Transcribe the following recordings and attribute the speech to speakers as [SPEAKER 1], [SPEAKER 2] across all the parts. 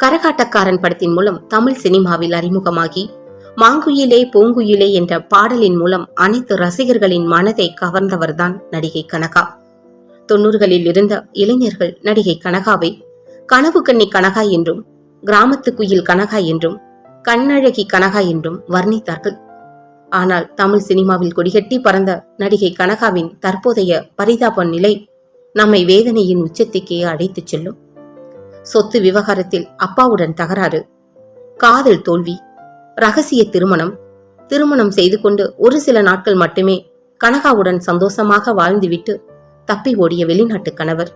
[SPEAKER 1] கரகாட்டக்காரன் படத்தின் மூலம் தமிழ் சினிமாவில் அறிமுகமாகி மாங்குயிலே பூங்குயிலே என்ற பாடலின் மூலம் அனைத்து ரசிகர்களின் மனதை கவர்ந்தவர்தான் நடிகை கனகா. தொண்ணூறுகளில் இருந்த இளைஞர்கள் நடிகை கனகாவை கனவு கன்னி கனகா என்றும் கிராமத்து குயில் கனகா என்றும் கண்ணழகி கனகா என்றும் வர்ணித்தார்கள். ஆனால் தமிழ் சினிமாவில் கொடிகட்டி பறந்த நடிகை கனகாவின் தற்போதைய பரிதாப நிலை நம்மை வேதனையின் உச்சத்துக்கே அழைத்துச் செல்லும். சொத்து விவகாரத்தில் அப்பாவுடன் தகராறு. காதல் தோல்வி. ரகசிய திருமணம். திருமணம் செய்து கொண்டு ஒரு சில நாட்கள் மட்டுமே கனகாவுடன் சந்தோஷமாக வாழ்ந்துவிட்டு தப்பி ஓடிய வெளிநாட்டு கணவர்.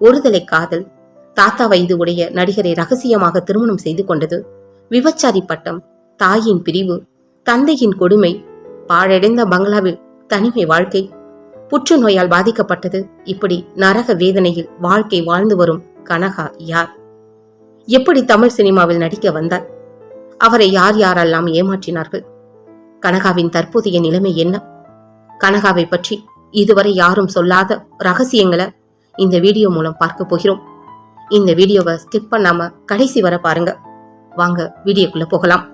[SPEAKER 1] ஒருதலை காதல். தாத்தா வயது உடைய நடிகரை ரகசியமாக திருமணம் செய்து கொண்டது. விபச்சாரி பட்டம். தாயின் பிரிவு. தந்தையின் கொடுமை. பாழடைந்த பங்களாவில் தனிமை வாழ்க்கை. புற்றுநோயால் பாதிக்கப்பட்டது. இப்படி நரக வேதனையில் வாழ்க்கை வாழ்ந்து வரும் கனகா யார்? எப்படி தமிழ் சினிமாவில் நடிக்க வந்தார்? அவரை யார் யாரெல்லாம் ஏமாற்றினார்கள்? கனகாவின் தற்போதைய நிலைமை என்ன? கனகாவை பற்றி இதுவரை யாரும் சொல்லாத ரகசியங்களை இந்த வீடியோ மூலம் பார்க்க போகிறோம். இந்த வீடியோவை ஸ்கிப் பண்ணாம கடைசி வர பாருங்க. வாங்க வீடியோக்குள்ள போகலாம்.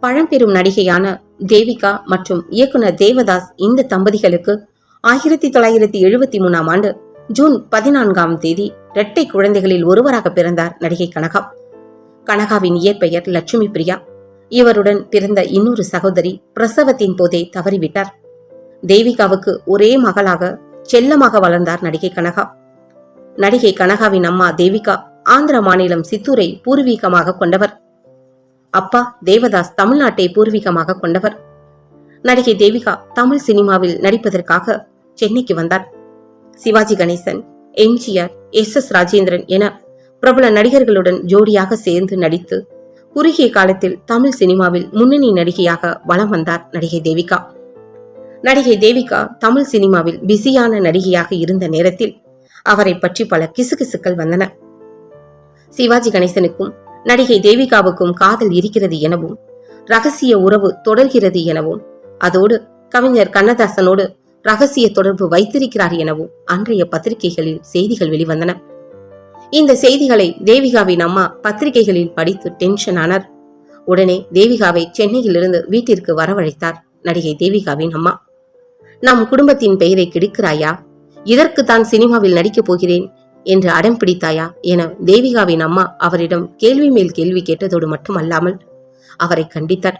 [SPEAKER 1] பழம்பெரும் நடிகையான தேவிகா மற்றும் இயக்குனர் தேவதாஸ் இந்த தம்பதிகளுக்கு ஆயிரத்தி தொள்ளாயிரத்தி எழுபத்தி மூணாம் ஆண்டு ஜூன் பதினான்காம் தேதி இரட்டை குழந்தைகளில் ஒருவராக பிறந்தார் நடிகை கனகா. கனகாவின் இயற்பெயர் லட்சுமி பிரியா. இவருடன் பிறந்த இன்னொரு சகோதரி பிரசவத்தின் போதே தவறிவிட்டார். தேவிகாவுக்கு ஒரே மகளாக செல்லமாக வளர்ந்தார் நடிகை கனகா. நடிகை கனகாவின் அம்மா தேவிகா ஆந்திர மாநிலம் சித்தூரை பூர்வீகமாக கொண்டவர். அப்பா தேவதாஸ் தமிழ்நாட்டை பூர்வீகமாக கொண்டவர். நடிகை தேவிகா தமிழ் சினிமாவில் நடிப்பதற்காக சென்னைக்கு வந்தார். சிவாஜி கணேசன் எம்ஜிஆர் எஸ் எஸ் ராஜேந்திரன் என பிரபல நடிகர்களுடன் ஜோடியாக சேர்ந்து நடித்து குறுகிய காலத்தில் தமிழ் சினிமாவில் முன்னணி நடிகையாக வலம் வந்தார் நடிகை தேவிகா. நடிகை தேவிகா தமிழ் சினிமாவில் பிஸியான நடிகையாக இருந்த நேரத்தில் அவரை பற்றி பல கிசுகிசுக்கள் வந்தன. சிவாஜி கணேசனுக்கும் நடிகை தேவிகாவுக்கும் காதல் இருக்கிறது எனவும் ரகசிய உறவு தொடர்கிறது எனவும் அதோடு கவிஞர் கண்ணதாசனோடு ரகசிய தொடர்பு வைத்திருக்கிறார் எனவும் அன்றைய பத்திரிகைகளில் செய்திகள் வெளிவந்தன. இந்த செய்திகளை தேவிகாவின் அம்மா பத்திரிகைகளில் படித்து டென்ஷன் ஆனார். உடனே தேவிகாவை சென்னையிலிருந்து வீட்டிற்கு வரவழைத்தார் நடிகை தேவிகாவின் அம்மா. நம் குடும்பத்தின் பெயரை கெடுக்கிறாயா? இதற்கு தான் சினிமாவில் நடிக்கப் போகிறேன் என்று அடம் பிடித்தாயா என தேவிகாவின் அம்மா அவரிடம் கேள்வி மேல் கேள்வி கேட்டதோடு மட்டுமல்லாமல் அவரை கண்டித்தார்.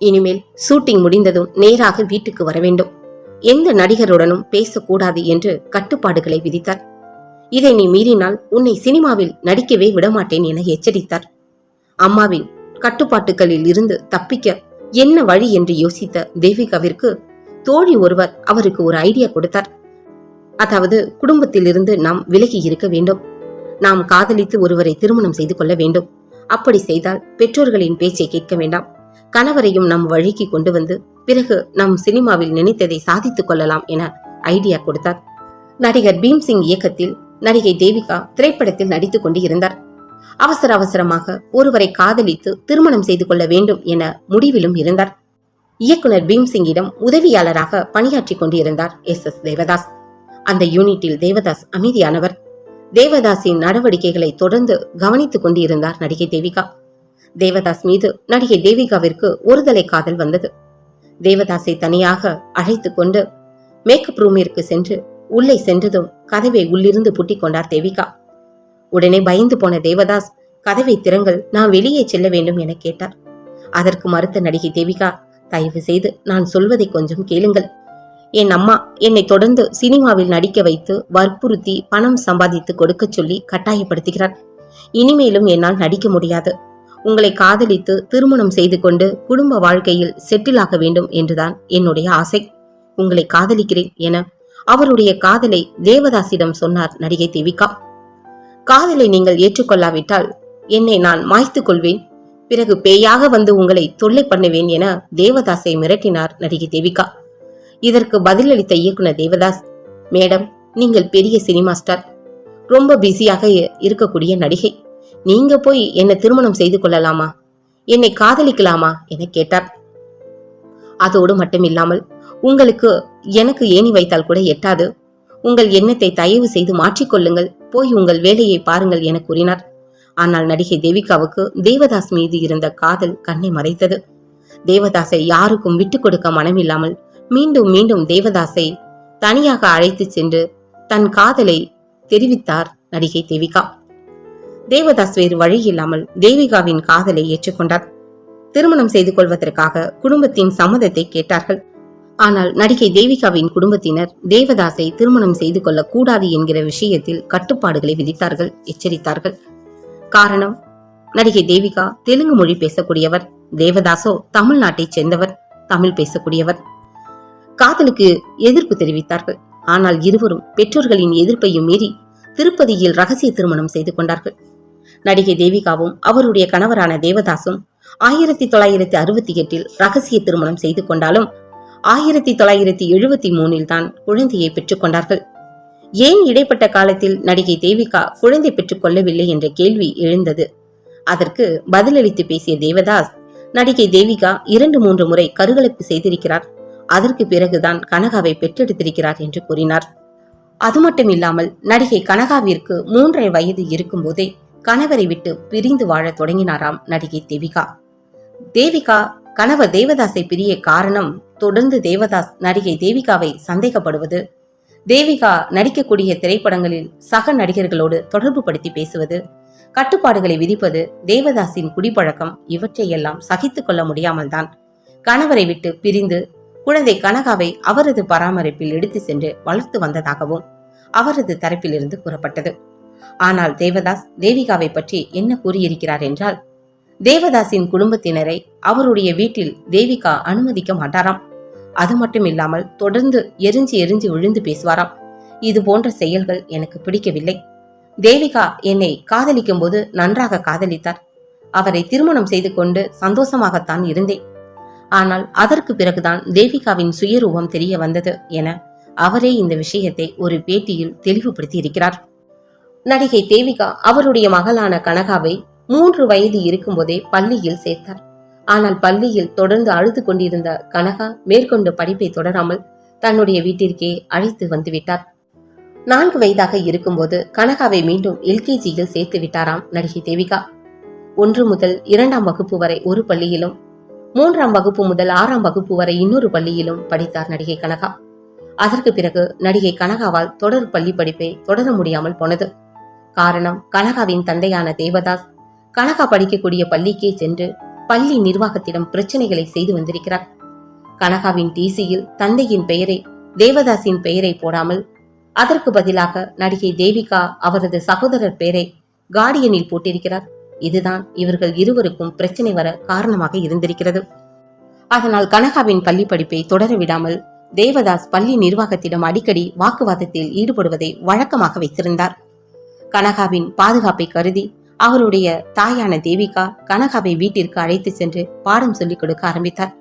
[SPEAKER 1] இனிமேல் ஷூட்டிங் முடிந்ததும் நேராக வீட்டுக்கு வர வேண்டும் எந்த நடிகருடனும் பேசக்கூடாது என்று கட்டுப்பாடுகளை விதித்தார். இதை நீ மீறினால் உன்னை சினிமாவில் நடிக்கவே விடமாட்டேன் என எச்சரித்தார். அம்மாவின் கட்டுப்பாட்டுகளில் இருந்து தப்பிக்க என்ன வழி என்று யோசித்த தேவிகாவிற்கு தோழி ஒருவர் அவருக்கு ஒரு ஐடியா கொடுத்தார். அதாவது குடும்பத்தில் இருந்து நாம் விலகி இருக்க வேண்டும். நாம் காதலித்து ஒருவரை திருமணம் செய்து கொள்ள வேண்டும். அப்படி செய்தால் பெற்றோர்களின் பேச்சை கேட்க வேண்டாம். கணவரையும் நம் வழிக்கு கொண்டு வந்து பிறகு நம் சினிமாவில் நினைத்ததை சாதித்துக் கொள்ளலாம் என ஐடியா கொடுத்தார். நடிகர் பீம்சிங் இயக்கத்தில் நடிகை தேவிகா திரைப்படத்தில் நடித்துக் கொண்டு இருந்தார் அவசர அவசரமாக ஒருவரை காதலித்து திருமணம் செய்து கொள்ள வேண்டும் என முடிவிலும் இருந்தார். இயக்குனர் பீம்சிங்கிடம் உதவியாளராக பணியாற்றி கொண்டிருந்தார் எஸ். எஸ். தேவதாஸ். அந்த யூனிட்டில் தேவதாஸ் அமைதியானவர். தேவதாஸின் நடவடிக்கைகளை தொடர்ந்து கவனித்துக் கொண்டிருந்தார் நடிகை தேவிகா. தேவதாஸ் மீது நடிகை தேவிகாவிற்கு ஒருதலை காதல் வந்தது. தேவதாஸை தனியாக அழைத்து கொண்டு மேக்கப் ரூமிற்கு சென்று உள்ளே சென்றதும் கதவை உள்ளிருந்து பூட்டிக் கொண்டார் தேவிகா. உடனே பயந்து போன தேவதாஸ் கதவை திறங்கள் நான் வெளியே செல்ல வேண்டும் என கேட்டார். அதற்கு மறுத்த நடிகை தேவிகா தயவு செய்து நான் சொல்வதை கொஞ்சம் கேளுங்கள். என் அம்மா என்னை தொடர்ந்து சினிமாவில் நடிக்க வைத்து வற்புறுத்தி பணம் சம்பாதித்து கொடுக்கச் சொல்லி கட்டாயப்படுத்துகிறார் இனிமேலும் என்னால் நடிக்க முடியாது. உங்களை காதலித்து திருமணம் செய்து கொண்டு குடும்ப வாழ்க்கையில் செட்டில் ஆக வேண்டும் என்றுதான் என்னுடைய ஆசை. உங்களை காதலிக்கிறேன் என அவருடைய காதலை தேவதாசிடம் சொன்னார் நடிகை தேவிகா. காதலை நீங்கள் ஏற்றுக்கொள்ளாவிட்டால் என்னை நான் மாய்த்துக் கொள்வேன். பிறகு பேயாக வந்து உங்களை தொல்லை பண்ணுவேன் என தேவதாஸை மிரட்டினார் நடிகை தேவிகா. இதற்கு பதிலளித்த இயக்குனர் தேவதாஸ் மேடம் நீங்கள் பெரிய சினிமா ஸ்டார் ரொம்ப பிஸியாக இருக்கக்கூடிய நடிகை. நீங்க போய் என்னை திருமணம் செய்து கொள்ளலாமா? என்னை காதலிக்கலாமா? என கேட்டார். அதோடு மட்டுமில்லாமல் உங்களுக்கு எனக்கு ஏணி வைத்தால் கூட எட்டாது. உங்கள் எண்ணத்தை தயவு செய்து மாற்றிக்கொள்ளுங்கள் போய் உங்கள் வேலையை பாருங்கள் என கூறினார். ஆனால் நடிகை தேவிகாவுக்கு தேவதாஸ் மீது இருந்த காதல் கண்ணை மறைத்தது. தேவதாசை யாருக்கும் விட்டுக் கொடுக்க மனமில்லாமல் மீண்டும் மீண்டும் தேவதாசை தனியாக அழைத்துச் சென்று தன் காதலை தெரிவித்தார் நடிகை தேவிகா. தேவதாஸ் வேறு வழி இல்லாமல் தேவிகாவின் காதலை ஏற்றுக்கொண்டார். திருமணம் செய்து கொள்வதற்காக குடும்பத்தின் சம்மதத்தை கேட்டார்கள். ஆனால் நடிகை தேவிகாவின் குடும்பத்தினர் தேவதாசை திருமணம் செய்து கொள்ள கூடாது என்கிற விஷயத்தில் கட்டுப்பாடுகளை விதித்தார்கள் எச்சரித்தார்கள். காரணம் நடிகை தேவிகா தெலுங்கு மொழி பேசக்கூடியவர். தேவதாசோ தமிழ்நாட்டைச் சேர்ந்தவர் தமிழ் பேசக்கூடியவர். காதலுக்கு எதிர்ப்பு தெரிவித்தார்கள். ஆனால் இருவரும் பெற்றோர்களின் எதிர்ப்பையும் மீறி திருப்பதியில் ரகசிய திருமணம் செய்து கொண்டார்கள். நடிகை தேவிகாவும் அவருடைய கணவரான தேவதாசும் ஆயிரத்தி தொள்ளாயிரத்தி அறுபத்தி எட்டில் ரகசிய திருமணம் செய்து கொண்டாலும் ஆயிரத்தி தொள்ளாயிரத்தி எழுபத்தி மூணில் தான் குழந்தையை பெற்றுக்கொண்டார்கள் ஏன் இடைப்பட்ட காலத்தில் நடிகை தேவிகா குழந்தை பெற்றுக் கொள்ளவில்லை என்ற கேள்வி எழுந்தது. அதற்கு பதிலளித்து பேசிய தேவதாஸ் நடிகை தேவிகா இரண்டு மூன்று முறை கருகலைப்பு செய்திருக்கிறார். அதற்கு பிறகுதான் கனகாவை பெற்றெடுத்திருக்கிறார் என்று கூறினார். அது மட்டும் இல்லாமல் நடிகை கனகாவிற்கு மூன்றரை வயது இருக்கும்போதே கணவரை விட்டு பிரிந்து வாழத் தொடங்கினாராம் நடிகை தேவிகா. தேவிகா கணவர் தேவதாஸை பிரிய காரணம் தொடர்ந்து தேவதாஸ் நடிகை தேவிகாவை சந்தேகப்படுவது. தேவிகா நடிக்கக்கூடிய திரைப்படங்களில் சக நடிகர்களோடு தொடர்பு படுத்தி பேசுவது. கட்டுப்பாடுகளை விதிப்பது தேவதாஸின் குடிப்பழக்கம். இவற்றையெல்லாம் சகித்துக் கொள்ள முடியாமல் தான் கணவரை விட்டு பிரிந்து குழந்தை கனகாவை அவரது பராமரிப்பில் எடுத்து சென்று வளர்த்து வந்ததாகவும் அவரது தரப்பிலிருந்து கூறப்பட்டது. ஆனால் தேவதாஸ் தேவிகாவை பற்றி என்ன கூறியிருக்கிறார் என்றால் தேவதாஸின் குடும்பத்தினரை அவருடைய வீட்டில் தேவிகா அனுமதிக்க மாட்டாராம். அது மட்டும் இல்லாமல் தொடர்ந்து எரிஞ்சு எரிஞ்சு விழுந்து பேசுவாராம். இது போன்ற செயல்கள் எனக்கு பிடிக்கவில்லை. தேவிகா என்னை காதலிக்கும் போது நன்றாக காதலித்தார். அவரை திருமணம் செய்து கொண்டு சந்தோஷமாகத்தான் இருந்தேன். ஆனால் அதற்கு பிறகுதான் தேவிகாவின் சுயரூபம் தெரிய வந்தது என அவரே இந்த விஷயத்தை ஒரு பேட்டியில் தெளிவுபடுத்தி இருக்கிறார் நடிகை தேவிகா அவருடைய மகளான கனகாவை மூன்று வயது இருக்கும்போதே பள்ளியில் சேர்த்தார். ஆனால் பள்ளியில் தொடர்ந்து அழுது கொண்டிருந்த கனகா மேற்கொண்டு படிப்பை தொடராமல் தன்னுடைய வீட்டிற்கே அழைத்து வந்துவிட்டார் நான்கு வயதாக இருக்கும்போது கனகாவை மீண்டும் எல்கேஜியில் சேர்த்து விட்டாராம் நடிகை தேவிகா. ஒன்று முதல் இரண்டாம் வகுப்பு வரை ஒரு பள்ளியிலும் மூன்றாம் வகுப்பு முதல் ஆறாம் வகுப்பு வரை இன்னொரு பள்ளியிலும் படித்தார் நடிகை கனகா. அதற்கு பிறகு நடிகை கனகாவால் தொடர் பள்ளி படிப்பை தொடர முடியாமல் போனது. காரணம் கனகாவின் தந்தையான தேவதாஸ். கனகா படிக்கக்கூடிய பள்ளிக்கே சென்று பள்ளி நிர்வாகத்திடம் பிரச்சனைகளை செய்து வந்திருக்கிறார். கனகாவின் டிசியில் தந்தையின் பெயரை தேவதாஸின் பெயரை போடாமல் அதற்கு பதிலாக நடிகை தேவிகா அவரது சகோதரர் பெயரை கார்டியனில் போட்டிருக்கிறார். இதுதான் இவர்கள் இருவருக்கும் பிரச்சனை வர காரணமாக இருந்திருக்கிறது. அதனால் கனகாவின் பள்ளி படிப்பை தொடர விடாமல் தேவதாஸ் பள்ளி நிர்வாகத்திடம் அடிக்கடி வாக்குவாதத்தில் ஈடுபடுவதை வழக்கமாக வைத்திருந்தார். கனகாவின் பாதுகாப்பை கருதி அவருடைய தாயான தேவிகா கனகாவை வீட்டிற்கு அழைத்து சென்று பாடம் சொல்லிக் கொடுக்க ஆரம்பித்தார்.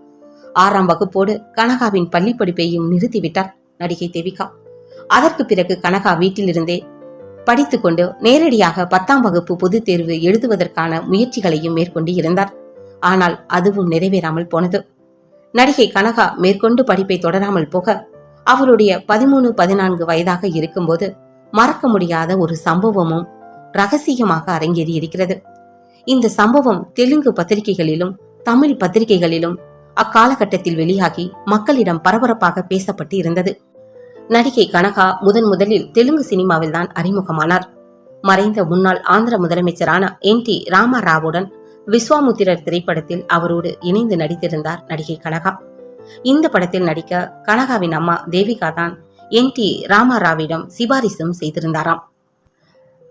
[SPEAKER 1] ஆறாம் வகுப்போடு கனகாவின் பள்ளி படிப்பையும் நிறுத்திவிட்டார் நடிகை தேவிகா. அதற்கு பிறகு கனகா வீட்டிலிருந்தே படித்துக்கொண்டு நேரடியாக பத்தாம் வகுப்பு பொதுத் தேர்வு எழுதுவதற்கான முயற்சிகளையும் மேற்கொண்டு இருந்தார். ஆனால் அதுவும் நிறைவேறாமல் போனது. நடிகை கனகா மேற்கொண்டு படிப்பை தொடராமல் போக அவருடைய பதிமூணு பதினான்கு வயதாக இருக்கும்போது மறக்க முடியாத ஒரு சம்பவமும் ரகசியமாக அரங்கேறி இருக்கிறது. இந்த சம்பவம் தெலுங்கு பத்திரிகைகளிலும் தமிழ் பத்திரிகைகளிலும் அக்காலகட்டத்தில் வெளியாகி மக்களிடம் பரபரப்பாக பேசப்பட்டு இருந்தது. நடிகை கனகா முதன் முதலில் தெலுங்கு சினிமாவில் தான் அறிமுகமானார். மறைந்த முன்னாள் ஆந்திர முதலமைச்சரான என் டி ராமாராவுடன் விஸ்வாமுத்திரர் திரைப்படத்தில் அவரோடு இணைந்து நடித்திருந்தார் நடிகை கனகா. இந்த படத்தில் நடிக்க கனகாவின் அம்மா தேவிகா தான் என் டி ராமாராவிடம் சிபாரிசும் செய்திருந்தாராம்.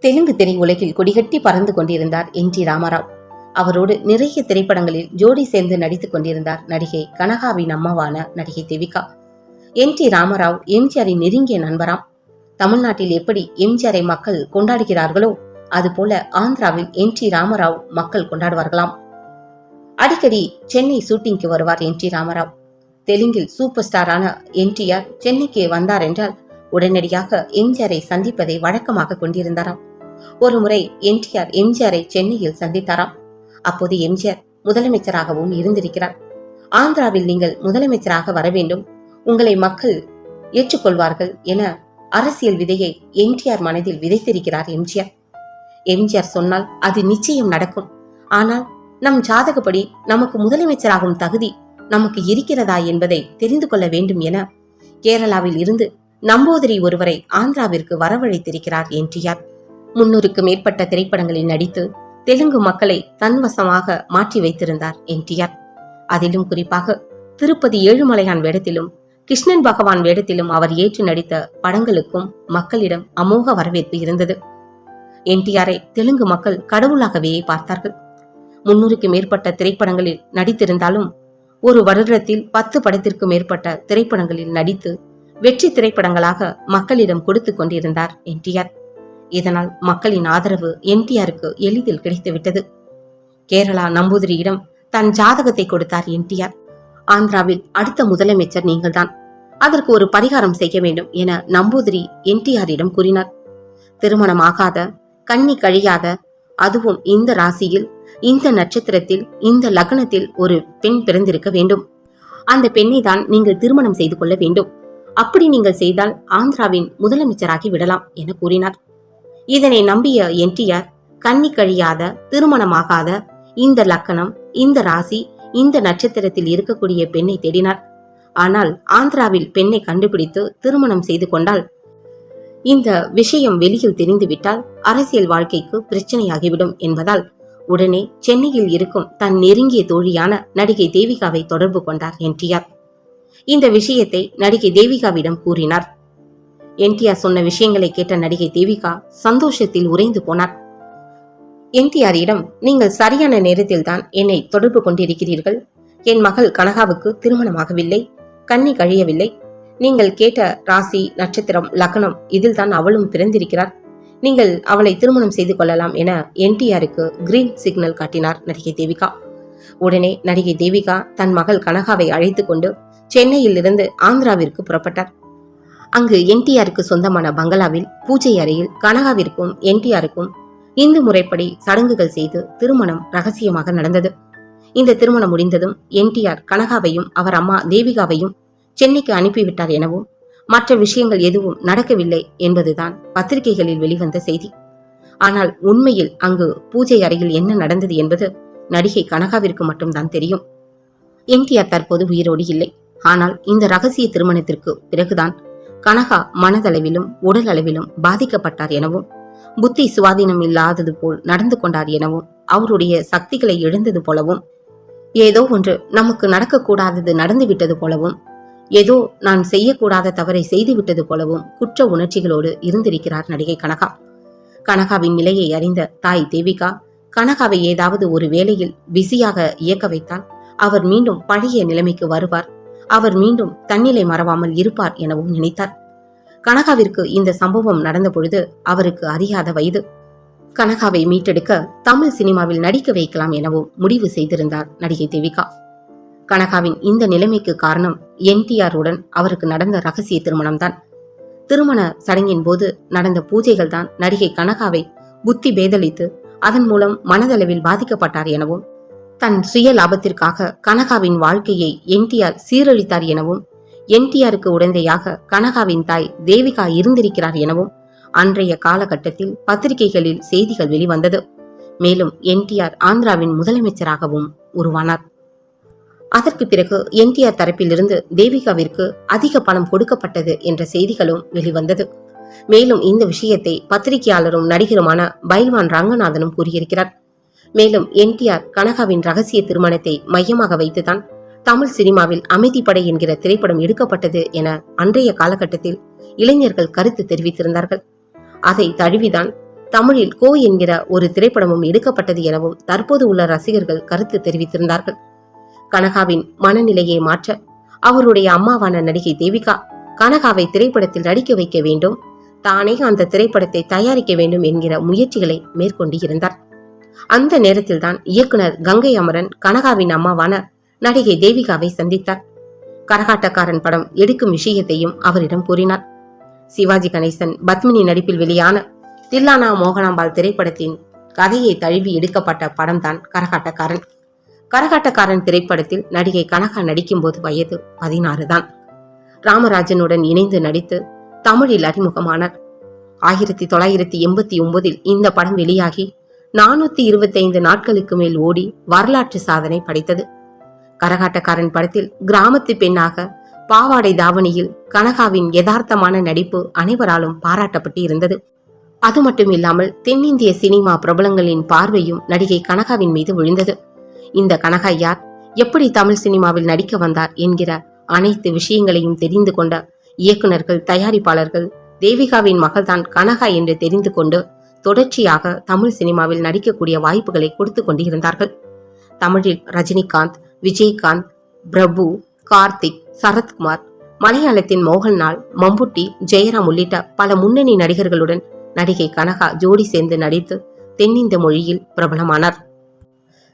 [SPEAKER 1] தெலுங்கு திரையுலகில் கொடிகட்டி பறந்து கொண்டிருந்தார் என் டி ராமாராவ். அவரோடு நிறைய திரைப்படங்களில் ஜோடி சேர்ந்து நடித்துக் கொண்டிருந்தார் நடிகை கனகாவின் அம்மாவான நடிகை தேவிகா. என் டி ராமராவ் எம்ஜிஆரின் நெருங்கிய நண்பராம். தமிழ்நாட்டில் எப்படி எம்ஜிஆரை மக்கள் கொண்டாடுகிறார்களோ அதுபோல ஆந்திராவில் என் டி ராமராவ் மக்கள் கொண்டாடுவார்களாம். அடிக்கடி சென்னை ஷூட்டிங்க்கு வருவார் என் டி ராமராவ். தெலுங்கில் சூப்பர் ஸ்டாரான என்டிஆர் சென்னைக்கு வந்தார் என்றால் உடனடியாக எம்ஜிஆரை சந்திப்பதை வழக்கமாக கொண்டிருந்தாராம். ஒரு முறை என்டிஆர் எம்ஜிஆரை சென்னையில் சந்தித்தாராம். அப்போது எம்ஜிஆர் முதலமைச்சராகவும் இருந்திருக்கிறார். ஆந்திராவில் நீங்கள் முதலமைச்சராக வர வேண்டும். உங்களை மக்கள் ஏற்றுக்கொள்வார்கள் என அரசியல் விதையை என்டிஆர் மனதில் விதைத்திருக்கிறார் எம்ஜிஆர். எம்ஜிஆர் சொன்னால் அது நிச்சயம் நடக்கும். ஆனால் நம் ஜாதகப்படி நமக்கு முதலமைச்சராகும் தகுதி நமக்கு இருக்கிறதா என்பதை தெரிந்து கொள்ள வேண்டும் என கேரளாவில் இருந்து நம்பூதிரி ஒருவரை ஆந்திராவிற்கு வரவழைத்திருக்கிறார் என்டிஆர். முன்னூறுக்கு மேற்பட்ட திரைப்படங்களில் நடித்து தெலுங்கு மக்களை தன்வசமாக மாற்றி வைத்திருந்தார் என்டிஆர். அதிலும் குறிப்பாக திருப்பதி ஏழுமலையான் வேடத்திலும் கிருஷ்ணன் பகவான் வேடத்திலும் அவர் ஏற்று நடித்த படங்களுக்கும் மக்களிடம் அமோக வரவேற்பு இருந்தது. என்டிஆரை தெலுங்கு மக்கள் கடவுளாகவே பார்த்தார்கள். முன்னூறுக்கு மேற்பட்ட திரைப்படங்களில் நடித்திருந்தாலும் ஒரு வருடத்தில் பத்து படத்திற்கு மேற்பட்ட திரைப்படங்களில் நடித்து வெற்றி திரைப்படங்களாக மக்களிடம் கொடுத்து கொண்டிருந்தார் என்டிஆர். இதனால் மக்களின் ஆதரவு என்டிஆருக்கு எளிதில் கிடைத்துவிட்டது. கேரளா நம்பூதிரியிடம் தன் ஜாதகத்தை கொடுத்தார் என்டிஆர். ஆந்திராவில் அடுத்த முதலமைச்சர் நீங்கள்தான். அதற்கு ஒரு பரிகாரம் செய்ய வேண்டும் என நம்பூதிரி என்டிஆரிடம் கூறினார். திருமணமாகாத கண்ணி கழியாத அதுவும் இந்த ராசியில் இந்த நட்சத்திரத்தில் இந்த லக்னத்தில் ஒரு பெண் பிறந்திருக்க வேண்டும். அந்த பெண்ணை தான் நீங்கள் திருமணம் செய்து கொள்ள வேண்டும். அப்படி நீங்கள் செய்தால் ஆந்திராவின் முதலமைச்சராகி விடலாம் என கூறினார். இதனை நம்பிய என்டிஆர் கன்னி கழியாத திருமணமாகாத இந்த லக்கணம் இந்த ராசி இந்த நட்சத்திரத்தில் இருக்கக்கூடிய பெண்ணை தேடினார். ஆனால் ஆந்திராவில் பெண்ணை கண்டுபிடித்து திருமணம் செய்து கொண்டால் இந்த விஷயம் வெளியில் தெரிந்துவிட்டால் அரசியல் வாழ்க்கைக்கு பிரச்சனையாகிவிடும் என்பதால் உடனே சென்னையில் இருக்கும் தன் நெருங்கிய தோழியான நடிகை தேவிகாவை தொடர்பு கொண்டார் என்டிஆர் இந்த விஷயத்தை நடிகை தேவிகாவிடம் கூறினார். என்டிஆர் சொன்ன விஷயங்களை கேட்ட நடிகை தேவிகா சந்தோஷத்தில் உறைந்து போனார். என்டிஆரிடம் நீங்கள் சரியான நேரத்தில் தான் என்னை தொடர்பு கொண்டிருக்கிறீர்கள். என் மகள் கனகாவுக்கு திருமணமாகவில்லை. கண்ணி கழியவில்லை. நீங்கள் கேட்ட ராசி நட்சத்திரம் லக்னம் இதில் தான் அவளும் பிறந்திருக்கிறார். நீங்கள் அவளை திருமணம் செய்து கொள்ளலாம் என என்டிஆருக்கு கிரீன் சிக்னல் காட்டினார் நடிகை தேவிகா. உடனே நடிகை தேவிகா தன் மகள் கனகாவை அழைத்து கொண்டு சென்னையில் இருந்து ஆந்திராவிற்கு புறப்பட்டார். அங்கு என்டிஆருக்கு சொந்தமான பங்களாவில் பூஜை அறையில் கனகாவிற்கும் என்டிஆருக்கும் இந்து முறைப்படி சடங்குகள் செய்து திருமணம் ரகசியமாக நடந்தது. இந்த திருமணம் முடிந்ததும் என்டிஆர் கனகாவையும் அவர் அம்மா தேவிகாவையும் சென்னைக்கு அனுப்பிவிட்டார் எனவும் மற்ற விஷயங்கள் எதுவும் நடக்கவில்லை என்பதுதான் பத்திரிகைகளில் வெளிவந்த செய்தி. ஆனால் உண்மையில் அங்கு பூஜை அறையில் என்ன நடந்தது என்பது நடிகை கனகாவிற்கு மட்டும்தான் தெரியும். என்டிஆர் தற்போது உயிரோடு இல்லை. ஆனால் இந்த ரகசிய திருமணத்திற்கு பிறகுதான் கனகா மனதளவிலும் உடல் அளவிலும் பாதிக்கப்பட்டார் எனவும் புத்தி சுவாதீனம் இல்லாதது போல் நடந்து கொண்டார் எனவும் அவருடைய சக்திகளை இழந்தது போலவும் ஏதோ ஒன்று நமக்கு நடக்கக்கூடாதது நடந்துவிட்டது போலவும் ஏதோ நான் செய்யக்கூடாத தவறை செய்துவிட்டது போலவும் குற்ற உணர்ச்சிகளோடு இருந்திருக்கிறார் நடிகை கனகா. கனகாவின் நிலையை அறிந்த தாய் தேவிகா கனகாவை ஏதாவது ஒரு வேலையில் பிஸியாக இயக்க வைத்தால் அவர் மீண்டும் பழைய நிலைமைக்கு வருவார். அவர் மீண்டும் தன்னிலை மறவாமல் இருப்பார் எனவும் நினைத்தார். கனகாவிற்கு இந்த சம்பவம் நடந்த பொழுது அவருக்கு அறியாத வயது. கனகாவை மீட்டெடுக்க தமிழ் சினிமாவில் நடிக்க வைக்கலாம் எனவும் முடிவு செய்திருந்தார் நடிகை தேவிகா. கனகாவின் இந்த நிலைமைக்கு காரணம் என்டிஆர் உடன் அவருக்கு நடந்த ரகசிய திருமணம்தான். திருமண சடங்கின் போது நடந்த பூஜைகள் தான் நடிகை கனகாவை புத்தி பேதலித்து அதன் மூலம் மனதளவில் பாதிக்கப்பட்டார் எனவும் தன் சுய லாபத்திற்காக கனகாவின் வாழ்க்கையை என்டிஆர் சீரழித்தார் எனவும் என்டிஆருக்கு உடந்தையாக கனகாவின் தாய் தேவிகா இருந்திருக்கிறார் எனவும் அன்றைய காலகட்டத்தில் பத்திரிகைகளில் செய்திகள் வெளிவந்தது. மேலும் என்டிஆர் ஆந்திராவின் முதலமைச்சராகவும் உருவானார். அதற்கு பிறகு என்டிஆர் தரப்பிலிருந்து தேவிகாவிற்கு அதிக பணம் கொடுக்கப்பட்டது என்ற செய்திகளும் வெளிவந்தது. மேலும் இந்த விஷயத்தை பத்திரிகையாளரும் நடிகருமான பைல்வான் ரங்கநாதனும் கூறியிருக்கிறார். மேலும் என்டிஆர் கனகாவின் ரகசிய திருமணத்தை மையமாக வைத்துதான் தமிழ் சினிமாவில் அமைதிப்படை என்கிற திரைப்படம் எடுக்கப்பட்டது என அன்றைய காலகட்டத்தில் இளைஞர்கள் கருத்து தெரிவித்திருந்தார்கள். அதை தழுவிதான் தமிழில் கோ என்கிற ஒரு திரைப்படமும் எடுக்கப்பட்டது எனவும் தற்போது உள்ள ரசிகர்கள் கருத்து தெரிவித்திருந்தார்கள். கனகாவின் மனநிலையை மாற்ற அவருடைய அம்மாவான நடிகை தேவிகா கனகாவை திரைப்படத்தில் நடிக்க வைக்க வேண்டும். தானே அந்த திரைப்படத்தை தயாரிக்க வேண்டும் என்கிற முயற்சிகளை மேற்கொண்டு இருந்தார். அந்த நேரத்தில்தான் இயக்குனர் கங்கை அமரன் கனகாவின் அம்மாவான நடிகை தேவிகாவை சந்தித்தார். கரகாட்டக்காரன் படம் எடுக்கும் விஷயத்தையும் அவரிடம் கூறினார். சிவாஜி கணேசன் பத்மினி நடிப்பில் வெளியான தில்லானா மோகனாம்பாள் திரைப்படத்தின் கதையை தழுவி எடுக்கப்பட்ட படம்தான் கரகாட்டக்காரன். கரகாட்டக்காரன் திரைப்படத்தில் நடிகை கனகா நடிக்கும்போது வயது பதினாறு தான் ராமராஜனுடன் இணைந்து நடித்து தமிழில் அறிமுகமானார். ஆயிரத்தி தொள்ளாயிரத்தி எண்பத்தி ஒன்பதில் இந்த படம் வெளியாகி நானூத்தி இருபத்தைந்து நாட்களுக்கு மேல் ஓடி வரலாற்று சாதனை படைத்தது. கரகாட்டக்காரன் படத்தில் கிராமத்து பெண்ணாக பாவாடை தாவணியில் கனகாவின் யதார்த்தமான நடிப்பு அனைவராலும் பாராட்டப்பட்டு இருந்தது. அது மட்டும் இல்லாமல் தென்னிந்திய சினிமா பிரபலங்களின் பார்வையும் நடிகை கனகாவின் மீது விழுந்தது. இந்த கனகா யார் எப்படி தமிழ் சினிமாவில் நடிக்க வந்தார் என்கிற அனைத்து விஷயங்களையும் தெரிந்து கொண்ட இயக்குனர்கள் தயாரிப்பாளர்கள் தேவிகாவின் மகள்தான் கனகா என்று தெரிந்து கொண்டு தொடர்ச்சியாக தமிழ் சினிமாவில் நடிக்கக்கூடிய வாய்ப்புகளை கொடுத்து கொண்டிருந்தார்கள். தமிழில் ரஜினிகாந்த் விஜயகாந்த் பிரபு கார்த்திக் சரத்குமார் மலையாளத்தின் மோகன்லால் மம்புட்டி ஜெயராம் உள்ளிட்ட பல முன்னணி நடிகர்களுடன் நடிகை கனகா ஜோடி சேர்ந்து நடித்து தென்னிந்த மொழியில் பிரபலமானார்.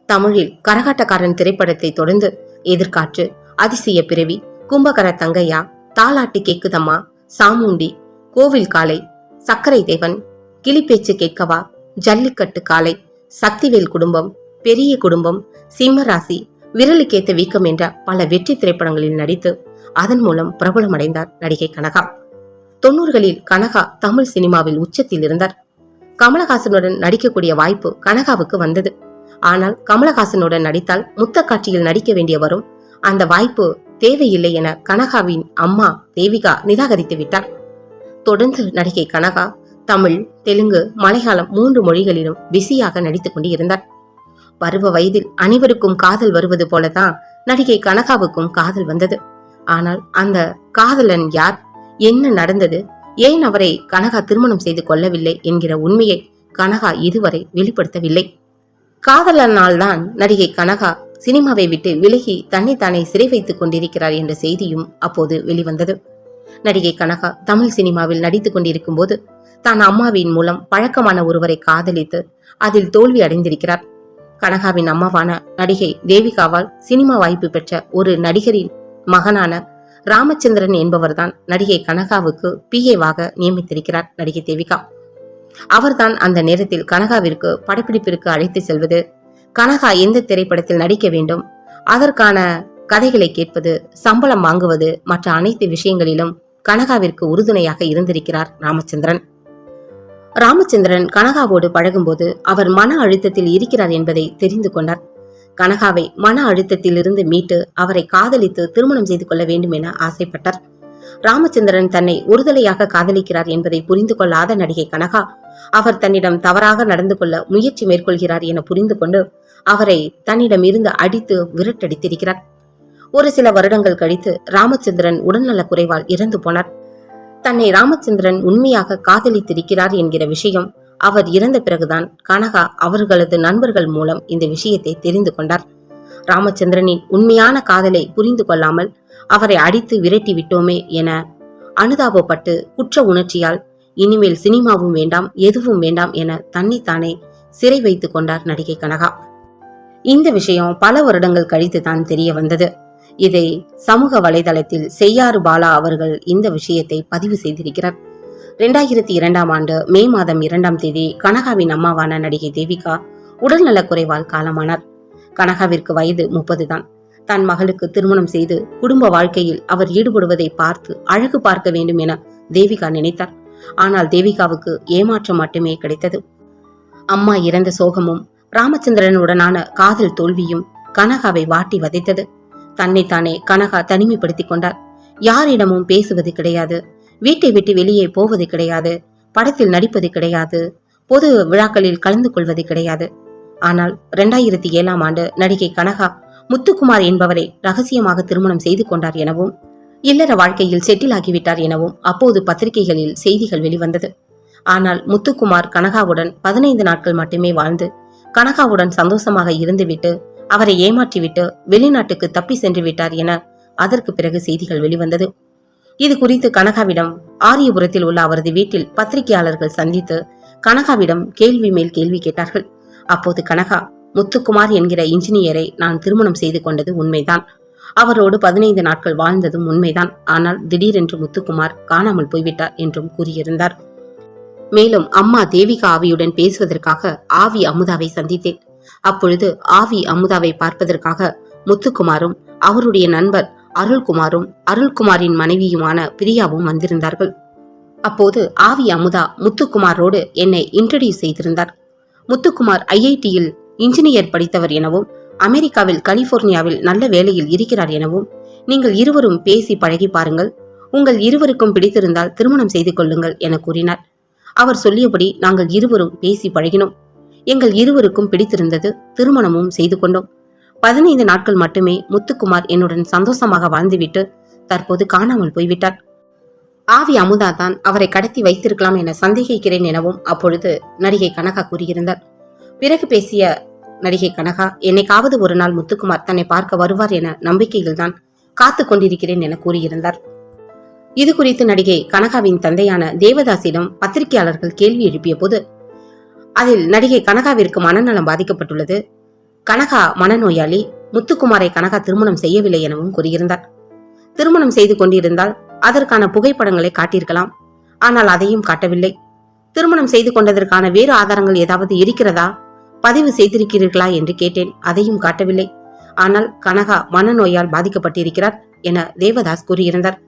[SPEAKER 1] தமிழில் கரகாட்டக்காரன் திரைப்படத்தை தொடர்ந்து எதிர்காற்று அதிசய பிறவி கும்பகர தங்கையா தாலாட்டு கேக்குதம்மா சாமுண்டி கோவில் காலை சக்கரை தேவன் கிளிப்பேச்சு கேட்கவா ஜல்லிக்கட்டு காலை சக்திவேல் குடும்பம் பெரிய குடும்பம் சிம்மராசி விரலுக்கேத்த வீக்கம் என்ற பல வெற்றி திரைப்படங்களில் நடித்து அதன் மூலம் பிரபலமடைந்தார் நடிகை கனகா. தொண்ணூறுகளில் கனகா தமிழ் சினிமாவில் உச்சத்தில் இருந்தார். கமலஹாசனுடன் நடிக்கக்கூடிய வாய்ப்பு கனகாவுக்கு வந்தது. ஆனால் கமலஹாசனுடன் நடித்தால் முத்த காட்சியில் நடிக்க வேண்டிய வரும் அந்த வாய்ப்பு தேவையில்லை என கனகாவின் அம்மா தேவிகா நிராகரித்து விட்டார். தொடர்ந்து நடிகை கனகா தமிழ் தெலுங்கு மலையாளம் மூன்று மொழிகளிலும் பிஸியாக நடித்துக் கொண்டு இருந்தார் பருவ வயதில் அனைவருக்கும் காதல் வருவது போலதான் நடிகை கனகாவுக்கும் காதல் வந்தது. ஆனால் அந்த காதலன் யார் என்ன நடந்தது ஏன் அவரை கனகா திருமணம் செய்து கொள்ளவில்லை என்கிற உண்மையை கனகா இதுவரை வெளிப்படுத்தவில்லை. காதலனால் தான் நடிகை கனகா சினிமாவை விட்டு விலகி தன்னை தானே சிறை வைத்துக் கொண்டிருக்கிறார் என்ற செய்தியும் அப்போது வெளிவந்தது. நடிகை கனகா தமிழ் சினிமாவில் நடித்துக் கொண்டிருக்கும் போது தான் அம்மாவின் மூலம் பழக்கமான ஒருவரை காதலித்து அதில் தோல்வி அடைந்திருக்கிறார். கனகாவின் அம்மாவான நடிகை தேவிகாவால் சினிமா வாய்ப்பு பெற்ற ஒரு நடிகரின் மகனான ராமச்சந்திரன் என்பவர்தான் நடிகை கனகாவுக்கு பிஏவாக நியமித்திருக்கிறார் நடிகை தேவிகா. அவர்தான் அந்த நேரத்தில் கனகாவிற்கு படப்பிடிப்பிற்கு அழைத்து செல்வது. கனகா எந்த திரைப்படத்தில் நடிக்க வேண்டும்? அதற்கான கதைகளை கேட்பது சம்பளம் வாங்குவது மற்ற அனைத்து விஷயங்களிலும் கனகாவிற்கு உறுதுணையாக இருந்திருக்கிறார் ராமச்சந்திரன். ராமச்சந்திரன் கனகாவோடு பழகும்போது அவர் மன அழுத்தத்தில் இருக்கிறார் என்பதை தெரிந்து கொண்டார். கனகாவை மன அழுத்தத்திலிருந்து மீட்டு அவரை காதலித்து திருமணம் செய்து கொள்ள வேண்டும் என ஆசைப்பட்டார். ராமச்சந்திரன் தன்னை ஒருதலையாக காதலிக்கிறார் என்பதை புரிந்து கொள்ளாத நடிகை கனகா. அவர் தன்னிடம் தவறாக நடந்து கொள்ள முயற்சி மேற்கொள்கிறார் என புரிந்து கொண்டு அவரை தன்னிடம் இருந்து அடித்து விரட்டடித்திருக்கிறார். ஒரு சில வருடங்கள் கழித்து ராமச்சந்திரன் உடல்நலக் குறைவால் இறந்து போனார். தன்னை ராமச்சந்திரன் உண்மையாக காதலித்திருக்கிறார் என்கிற விஷயம் அவர் இறந்த பிறகுதான் கனகா அவர்களது நண்பர்கள் மூலம் இந்த விஷயத்தை தெரிந்து கொண்டார். ராமச்சந்திரனின் உண்மையான காதலை புரிந்து கொள்ளாமல் அவரை அடித்து விரட்டி விட்டோமே என அனுதாபப்பட்டு குற்ற உணர்ச்சியால் இனிமேல் சினிமாவும் வேண்டாம் எதுவும் வேண்டாம் என தன்னைத்தானே சிறை வைத்துக் கொண்டார் நடிகை கனகா. இந்த விஷயம் பல வருடங்கள் கழித்து தான் தெரிய வந்தது. இதை சமூக வலைதளத்தில் செய்யாறு பாலா அவர்கள் இந்த விஷயத்தை பதிவு செய்திருக்கிறார். இரண்டாயிரத்தி இரண்டாம் ஆண்டு மே மாதம் இரண்டாம் தேதி கனகாவின் அம்மாவான நடிகை தேவிகா உடல்நலக்குறைவால் காலமானார். கனகாவிற்கு வயது முப்பது தான் தன் மகளுக்கு திருமணம் செய்து குடும்ப வாழ்க்கையில் அவர் ஈடுபடுவதை பார்த்து அழகு பார்க்க வேண்டும் என தேவிகா நினைத்தார். ஆனால் தேவிகாவுக்கு ஏமாற்றம் மட்டுமே கிடைத்தது. அம்மா இறந்த சோகமும் ராமச்சந்திரனுடனான காதல் தோல்வியும் கனகாவை வாட்டி வதைத்தது. தன்னைத்தானே கனகா தனிமைப்படுத்திக் கொண்டார் யாரிடமும் பேசுவது கிடையாது. வீட்டை விட்டு வெளியே போவது கிடையாது. படத்தில் நடிப்பது கிடையாது. பொது விழாக்களில் கலந்து கொள்வது கிடையாது. ஆனால் இரண்டாயிரத்தி ஏழாம் ஆண்டு நடிகை கனகா முத்துக்குமார் என்பவரை ரகசியமாக திருமணம் செய்து கொண்டார் எனவும் இல்லற வாழ்க்கையில் செட்டில் ஆகிவிட்டார் எனவும் அப்போது பத்திரிகைகளில் செய்திகள் வெளிவந்தது. ஆனால் முத்துக்குமார் கனகாவுடன் பதினைந்து நாட்கள் மட்டுமே வாழ்ந்து கனகாவுடன் சந்தோஷமாக இருந்துவிட்டு அவரை ஏமாற்றிவிட்டு வெளிநாட்டுக்கு தப்பி சென்று விட்டார் என அதற்கு பிறகு செய்திகள் வெளிவந்தது. இது குறித்து கனகாவிடம் ஆரியபுரத்தில் உள்ள அவரது வீட்டில் பத்திரிகையாளர்கள் சந்தித்து கனகாவிடம் கேள்வி மேல் கேள்வி கேட்டார்கள். அப்போது கனகா முத்துக்குமார் என்கிற இன்ஜினியரை நான் திருமணம் செய்து கொண்டது உண்மைதான். அவரோடு பதினைந்து நாட்கள் வாழ்ந்ததும் உண்மைதான். ஆனால் திடீரென்று முத்துக்குமார் காணாமல் போய்விட்டார் என்றும் கூறியிருந்தார். மேலும் அம்மா தேவிகா ஆவியுடன் பேசுவதற்காக ஆவி அமுதாவை சந்தித்தேன். அப்பொழுது ஆவி அமுதாவை பார்ப்பதற்காக முத்துக்குமாரும் அவருடைய நண்பர் அருள்குமாரும் அருள்குமாரின் மனைவியுமான பிரியாவும் வந்திருந்தார்கள். அப்போது ஆவி அமுதா முத்துக்குமாரோடு என்னை இன்ட்ரடியூஸ் செய்திருந்தார். முத்துக்குமார் ஐஐடியில் இன்ஜினியர் படித்தவர் எனவும் அமெரிக்காவில் கலிபோர்னியாவில் நல்ல வேலையில் இருக்கிறார் எனவும் நீங்கள் இருவரும் பேசி பழகி பாருங்கள். உங்கள் இருவருக்கும் பிடித்திருந்தால் திருமணம் செய்து கொள்ளுங்கள் என கூறினார். அவர் சொல்லியபடி நாங்கள் இருவரும் பேசி பழகினோம். எங்கள் இருவருக்கும் பிடித்திருந்தது திருமணமும் செய்து கொண்டோம். பதினைந்து நாட்கள் மட்டுமே முத்துக்குமார் என்னுடன் சந்தோஷமாக வாழ்ந்துவிட்டு தற்போது காணாமல் போய்விட்டார். ஆவி அமுதா தான் அவரை கடத்தி வைத்திருக்கலாம் என சந்தேகிக்கிறேன் எனவும் அப்பொழுது நடிகை கனகா கூறியிருந்தார். பிறகு பேசிய நடிகை கனகா என்னைக்காவது ஒரு நாள் முத்துக்குமார் தன்னை பார்க்க வருவார் என நம்பிக்கையில்தான் காத்து கொண்டிருக்கிறேன் என கூறியிருந்தார். இது குறித்து நடிகை கனகாவின் தந்தையான தேவதாசிடம் பத்திரிகையாளர்கள் கேள்வி எழுப்பிய போது அதில் நடிகை கனகாவிற்கு மனநலம் பாதிக்கப்பட்டுள்ளது. கனகா மனநோயாளி முத்துக்குமாரை கனகா திருமணம் செய்யவில்லை எனவும் கூறியிருந்தார். திருமணம் செய்து கொண்டிருந்தால் அதற்கான புகைப்படங்களை காட்டியிருக்கலாம். ஆனால் அதையும் காட்டவில்லை. திருமணம் செய்து கொண்டதற்கான வேறு ஆதாரங்கள் ஏதாவது இருக்கிறதா? பதிவு செய்திருக்கிறீர்களா என்று கேட்டேன். அதையும் காட்டவில்லை. ஆனால் கனகா மனநோயால் பாதிக்கப்பட்டிருக்கிறார் என தேவதாஸ் கூறியிருந்தார்.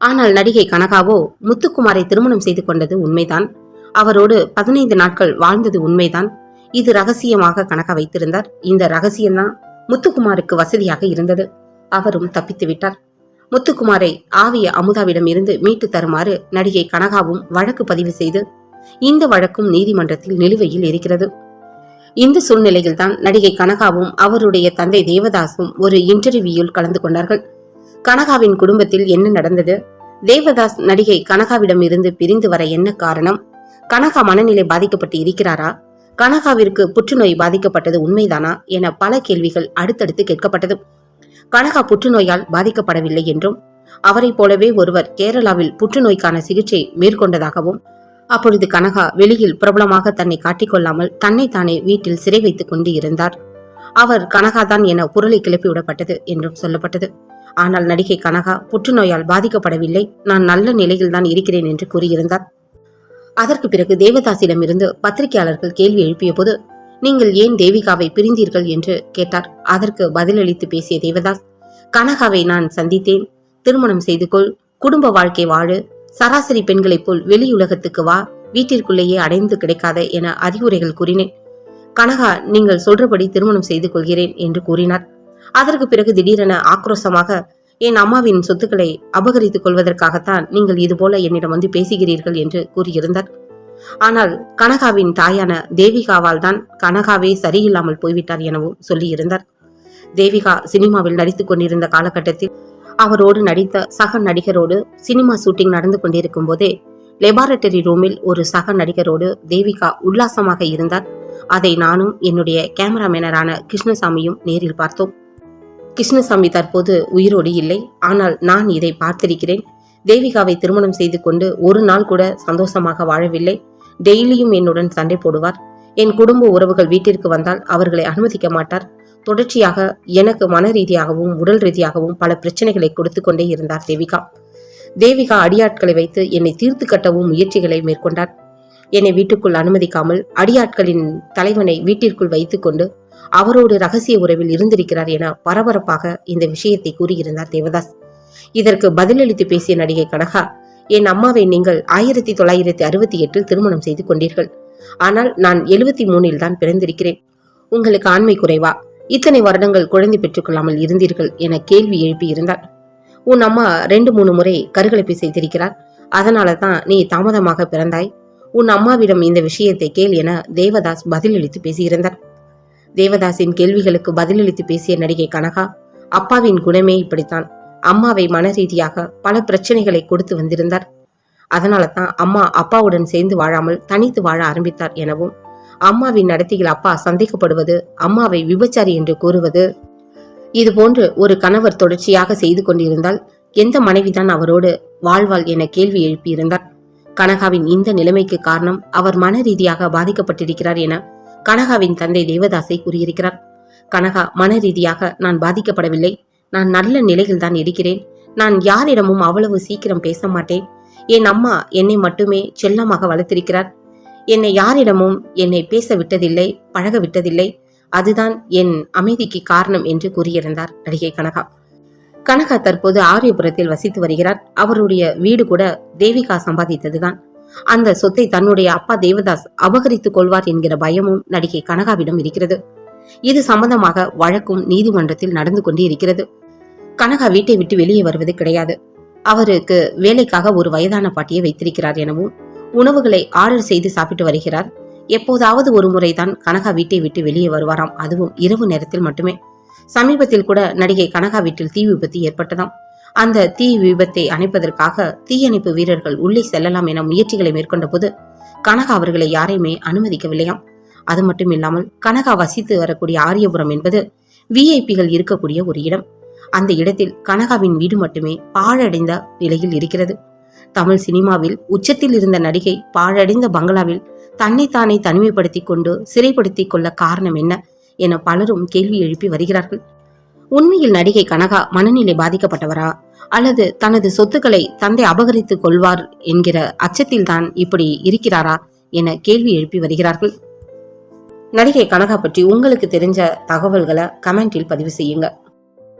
[SPEAKER 1] ஆனால் நடிகை கனகாவோ முத்துக்குமாரை திருமணம் செய்து கொண்டது உண்மைதான். அவரோடு பதினைந்து நாட்கள் வாழ்ந்தது உண்மைதான். இது ரகசியமாக கனகா வைத்திருந்தார். இந்த ரகசியம்தான் முத்துக்குமாருக்கு வசதியாக இருந்தது. அவரும் தப்பித்து விட்டார். முத்துக்குமாரை ஆவிய அமுதாவிடம் இருந்து மீட்டு தருமாறு நடிகை கனகாவும் வழக்கு பதிவு செய்து இந்த வழக்கும் நீதிமன்றத்தில் நிலுவையில் இருக்கிறது. இந்த சூழ்நிலையில்தான் நடிகை கனகாவும் அவருடைய தந்தை தேவதாசும் ஒரு இன்டர்வியூவில் கலந்து கொண்டார்கள். கனகாவின் குடும்பத்தில் என்ன நடந்தது? தேவதாஸ் நடிகை கனகாவிடம் இருந்து பிரிந்து வர என்ன காரணம்? கனகா மனநிலை பாதிக்கப்பட்டு இருக்கிறாரா? கனகாவிற்கு புற்றுநோய் பாதிக்கப்பட்டது உண்மைதானா? என பல கேள்விகள் அடுத்தடுத்து கேட்கப்பட்டது. கனகா புற்றுநோயால் பாதிக்கப்படவில்லை என்றும் அவரைப் போலவே ஒருவர் கேரளாவில் புற்றுநோய்க்கான சிகிச்சை மேற்கொண்டதாகவும் அப்பொழுது கனகா வெளியில் பிரபலமாக தன்னை காட்டிக்கொள்ளாமல் தானே வீட்டில் சிறை வைத்துக் கொண்டு இருந்தார். அவர் கனகாதான் என புரளி கிளப்பிவிடப்பட்டது என்றும் சொல்லப்பட்டது. ஆனால் நடிகை கனகா புற்றுநோயால் பாதிக்கப்படவில்லை நான் நல்ல நிலையில்தான் இருக்கிறேன் என்று கூறியிருந்தார். அதற்கு பிறகு தேவதாசிடமிருந்து பத்திரிகையாளர்கள் கேள்வி எழுப்பிய போது நீங்கள் ஏன் தேவிகாவை பிரிந்தீர்கள் என்று கேட்டார். அதற்கு பதிலளித்து பேசிய தேவதாஸ் கனகாவை நான் சந்தித்தேன். திருமணம் செய்து கொள் குடும்ப வாழ்க்கை வாழு சராசரி பெண்களைப் போல் வெளியுலகத்துக்கு வா வீட்டிற்குள்ளேயே அடைந்து கிடைக்காத என அறிவுரைகள் கூறினேன். கனகா நீங்கள் சொல்றபடி திருமணம் செய்து கொள்கிறேன் என்று கூறினார். அதற்கு பிறகு திடீரென ஆக்ரோஷமாக என் அம்மாவின் சொத்துக்களை அபகரித்துக் கொள்வதற்காகத்தான் நீங்கள் இதுபோல என்னிடம் வந்து பேசுகிறீர்கள் என்று கூறியிருந்தார். ஆனால் கனகாவின் தாயான தேவிகாவால் தான் கனகாவே சரியில்லாமல் போய்விட்டார் எனவும் சொல்லியிருந்தார். தேவிகா சினிமாவில் நடித்துக் கொண்டிருந்த காலகட்டத்தில் அவரோடு நடித்த சக நடிகரோடு சினிமா ஷூட்டிங் நடந்து கொண்டிருக்கும் போதே லெபார்டரி ரூமில் ஒரு சக நடிகரோடு தேவிகா உல்லாசமாக இருந்தார். அதை நானும் என்னுடைய கேமராமேனரான கிருஷ்ணசாமியும் நேரில் பார்த்தோம். கிருஷ்ணசாமி தற்போது உயிரோடு இல்லை. ஆனால் நான் இதை பார்த்திருக்கிறேன். தேவிகாவை திருமணம் செய்து கொண்டு ஒரு நாள் கூட சந்தோஷமாக வாழவில்லை. டெய்லியும் என்னுடன் சண்டை போடுவார். என் குடும்ப உறவுகள் வீட்டிற்கு வந்தால் அவர்களை அனுமதிக்க மாட்டார். தொடர்ச்சியாக எனக்கு மன ரீதியாகவும் உடல் ரீதியாகவும் பல பிரச்சனைகளை கொடுத்து கொண்டே இருந்தார் தேவிகா. தேவிகா அடியாட்களை வைத்து என்னை தீர்த்து கட்டவும் முயற்சிகளை மேற்கொண்டார். என்னை வீட்டுக்குள் அனுமதிக்காமல் அடியாட்களின் தலைவனை வீட்டிற்குள் வைத்துக்கொண்டு அவரோடு ரகசிய உறவில் இருந்திருக்கிறார் என பரபரப்பாக இந்த விஷயத்தை கூறியிருந்தார் தேவதாஸ். இதற்கு பதிலளித்து பேசிய நடிகை கனகா என் அம்மாவை நீங்கள் ஆயிரத்தி தொள்ளாயிரத்தி அறுபத்தி எட்டில் திருமணம் செய்து கொண்டீர்கள். ஆனால் நான் எழுபத்தி மூணில் தான் பிறந்திருக்கிறேன். உங்களுக்கு ஆண்மை குறைவா? இத்தனை வருடங்கள் குழந்தை பெற்றுக்கொள்ளாமல் இருந்தீர்கள் என கேள்வி எழுப்பியிருந்தார் உன் அம்மா ரெண்டு மூணு முறை கருகலைப்பு செய்திருக்கிறார் அதனால தான் நீ தாமதமாக பிறந்தாய். உன் அம்மாவிடம் இந்த விஷயத்தை கேள் என தேவதாஸ் பதிலளித்து பேசியிருந்தார். தேவதாஸின் கேள்விகளுக்கு பதிலளித்து பேசிய நடிகை கனகா அப்பாவின் குணமே இப்படித்தான். அம்மாவை மன ரீதியாக பல பிரச்சனைகளை கொடுத்து வந்திருந்தார். அதனால தான் அம்மா அப்பாவுடன் சேர்ந்து வாழாமல் தனித்து வாழ ஆரம்பித்தார் எனவும் அம்மாவின் நடத்தியில் அப்பா சந்தேகப்படுவது அம்மாவை விபச்சாரி என்று கூறுவது இது போன்று ஒரு கணவர் தொடர்ச்சியாக செய்து கொண்டிருந்தால் எந்த மனைவிதான் அவரோடு வாழ்வாள் என கேள்வி எழுப்பியிருந்தார். கனகாவின் இந்த நிலைமைக்கு காரணம் அவர் மன ரீதியாக பாதிக்கப்பட்டிருக்கிறார் என கனகாவின் தந்தை தேவதாசை கூறியிருக்கிறார். கனகா மன ரீதியாக நான் பாதிக்கப்படவில்லை. நான் நல்ல நிலையில் தான் இருக்கிறேன். நான் யாரிடமும் அவ்வளவு சீக்கிரம் பேச மாட்டேன். என் அம்மா என்னை மட்டுமே செல்லமாக வளர்த்திருக்கிறார். என்னை யாரிடமும் என்னை பேச விட்டதில்லை பழக விட்டதில்லை அதுதான் என் அமைதிக்கு காரணம் என்று கூறியிருந்தார் நடிகை கனகா. கனகா தற்போது ஆரியபுரத்தில் வசித்து வருகிறார். அவருடைய வீடு கூட தேவிகா சம்பாதித்ததுதான். அந்த சொத்தை தன்னுடைய அப்பா தேவதாஸ் அபகரித்துக் கொள்வார் என்கிற பயமும் நடிகை கனகாவிடம் இருக்கிறது. இது சம்பந்தமாக வழக்கும் நீதிமன்றத்தில் நடந்து கொண்டே இருக்கிறது கனகா வீட்டை விட்டு வெளியே வருவது கிடையாது. அவருக்கு வேலைக்காக ஒரு வயதான பாட்டியை வைத்திருக்கிறார் எனவும் உணவுகளை ஆர்டர் செய்து சாப்பிட்டு வருகிறார். எப்போதாவது ஒரு முறைதான் கனகா வீட்டை விட்டு வெளியே வருவாராம். அதுவும் இரவு நேரத்தில் மட்டுமே. சமீபத்தில் கூட நடிகை கனகா வீட்டில் தீ விபத்து ஏற்பட்டதாம். அந்த தீ விபத்தை அணைப்பதற்காக தீயணைப்பு வீரர்கள் உள்ளே செல்லலாம் என முயற்சிகளை மேற்கொண்ட போது கனகா அவர்களை யாரையுமே அனுமதிக்கவில்லையாம். அது மட்டும் இல்லாமல் கனகா வசித்து வரக்கூடிய ஆரியபுரம் என்பது விஐபிகள் இருக்கக்கூடிய ஒரு இடம். அந்த இடத்தில் கனகாவின் வீடு மட்டுமே பாழடைந்த நிலையில் இருக்கிறது. தமிழ் சினிமாவில் உச்சத்தில் இருந்த நடிகை பாழடைந்த பங்களாவில் தன்னைத்தானே தனிமைப்படுத்திக் கொண்டு சிறைப்படுத்திக் கொள்ள காரணம் என்ன என பலரும் கேள்வி எழுப்பி வருகிறார்கள். உண்மையில் நடிகை கனகா மனநிலை பாதிக்கப்பட்டவரா? அல்லது தனது சொத்துக்களை தந்தை அபகரித்துக் கொள்வார் என்கிற அச்சத்தில் தான் இப்படி இருக்கிறாரா? என கேள்வி எழுப்பி வருகிறார்கள். நடிகை கனகா பற்றி உங்களுக்கு தெரிஞ்ச தகவல்களை கமெண்டில் பதிவு செய்யுங்க.